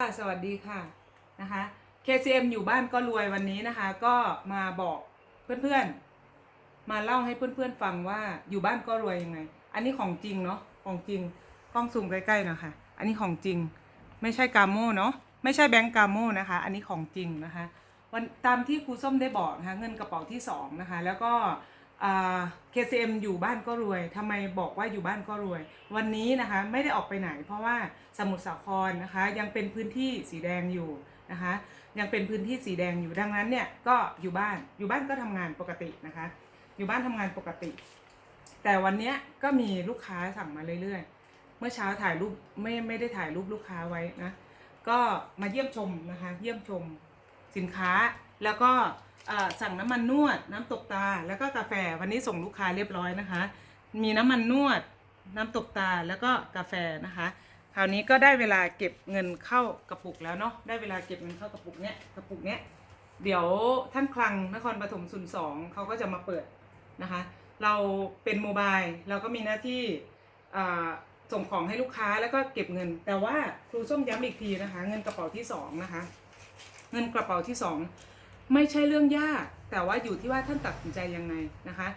ค่ะสวัสดีค่ะนะคะ KCM อยู่บ้านก็รวยวันนี้นะคะ ก็มาบอกเพื่อนๆ มาเล่าให้เพื่อนๆฟังว่าอยู่บ้านก็รวยยังไง อันนี้ของจริงเนาะของจริงกล้องซูมใกล้ๆนะคะอันนี้ของจริงไม่ใช่กาโม่เนาะไม่ใช่แบงก์กาโม่นะคะ อันนี้ของจริงนะคะ วันตามที่ครูส้มได้บอกนะคะเงินกระเป๋าที่สองนะคะแล้วก็ KCM อยู่บ้านก็รวย ทำไมบอกว่าอยู่บ้านก็รวย วันนี้นะคะไม่ได้ออกไปไหน เพราะว่าสมุทรสาครนะคะยังเป็นพื้นที่สีแดงอยู่นะคะยังเป็นพื้นที่สีแดงอยู่ดังนั้นเนี่ยก็อยู่บ้านอยู่บ้านก็ทำงานปกตินะคะ อยู่บ้านทำงานปกติ แต่วันนี้ก็มีลูกค้าสั่งมาเรื่อยๆ เมื่อเช้าถ่ายรูปไม่ไม่ได้ถ่ายรูปลูกค้าไว้นะก็มาเยี่ยมชมนะคะเยี่ยมชมสินค้าแล้วก็ สั่งน้ำมันนวด น้ำตกตา แล้วก็กาแฟวันนี้ส่งลูกค้าเรียบร้อยนะคะ มีน้ำมันนวด น้ำตกตาแล้วก็กาแฟนะคะ คราวนี้ก็ได้เวลาเก็บเงินเข้ากระปุกแล้วเนาะได้เวลาเก็บเงินเข้ากระปุกเนี้ยกระปุกเนี้ยเดี๋ยวท่านคลังนครปฐมศูนย์สองเขาก็จะมาเปิดนะคะ เราเป็นโมบายเราก็มีหน้าที่ส่งของให้ลูกค้าแล้วก็เก็บเงิน แต่ว่าครูส้มย้ำอีกทีนะคะ เงินกระเป๋าที่สองนะคะ เงินกระเป๋าที่สอง ไม่ใช่เรื่องยาก แต่ว่าอยู่ที่ว่าท่านตัดสินใจยังไงนะคะ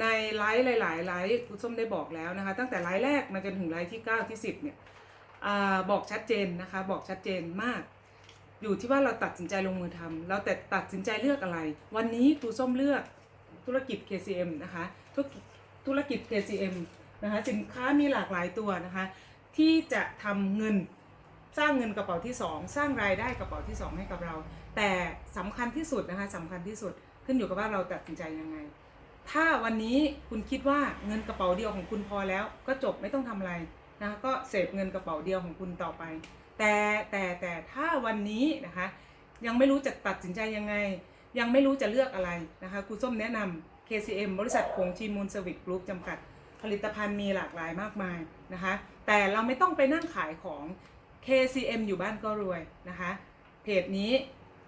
ในไลฟ์หลายๆไลฟ์ครูส้มได้บอกแล้วนะคะ ตั้งแต่ไลฟ์แรกมาจนถึงไลฟ์ที่ 9 ที่ 10เนี่ยอบอกชัดเจนนะคะ บอกชัดเจนมาก อยู่ที่ว่าเราตัดสินใจลงมือทำเราแต่ตัดสินใจเลือกอะไร วันนี้ครูส้มเลือกธุรกิจ KCM นะคะธุรกิจธุรกิจ KCM นะคะสินค้ามีหลากหลายตัวนะคะ ที่จะทำเงินสร้างเงินกระเป๋าที่ 2 สร้างรายได้กระเป๋าที่ 2 ให้กับเรา แต่สำคัญที่สุดนะคะสำคัญที่สุดขึ้นอยู่กับว่าเราตัดสินใจยังไง ถ้าวันนี้คุณคิดว่าเงินกระเป๋าเดียวของคุณพอแล้ว ก็จบไม่ต้องทำอะไรนะคะก็เสพเงินกระเป๋าเดียวของคุณต่อไป แต่แต่แต่ถ้าวันนี้นะคะยังไม่รู้จะตัดสินใจยังไง ยังไม่รู้จะเลือกอะไรนะคะครูส้มแนะนำ KCM บริษัทคงชีมูลเซอร์วิสกรุ๊ปจำกัด ผลิตภัณฑ์มีหลากหลายมากมายนะคะ แต่เราไม่ต้องไปนั่งขายของ KCM อยู่บ้านก็รวยนะคะ เพจนี้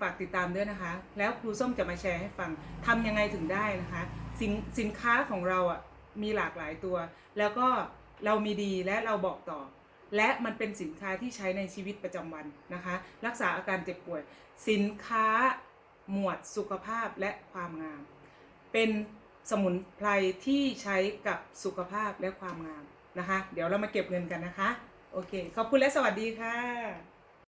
ฝากติดตามด้วยนะคะ แล้วครูส้มจะมาแชร์ให้ฟังทำยังไงถึงได้นะคะสินสินค้าของเราอะมีหลากหลายตัว แล้วก็เรามีดีและเราบอกต่อ และมันเป็นสินค้าที่ใช้ในชีวิตประจำวันนะคะ รักษาอาการเจ็บป่วย สินค้าหมวดสุขภาพและความงาม เป็นสมุนไพรที่ใช้กับสุขภาพและความงามนะคะ เดี๋ยวเรามาเก็บเงินกันนะคะ โอเค ขอบคุณและสวัสดีค่ะ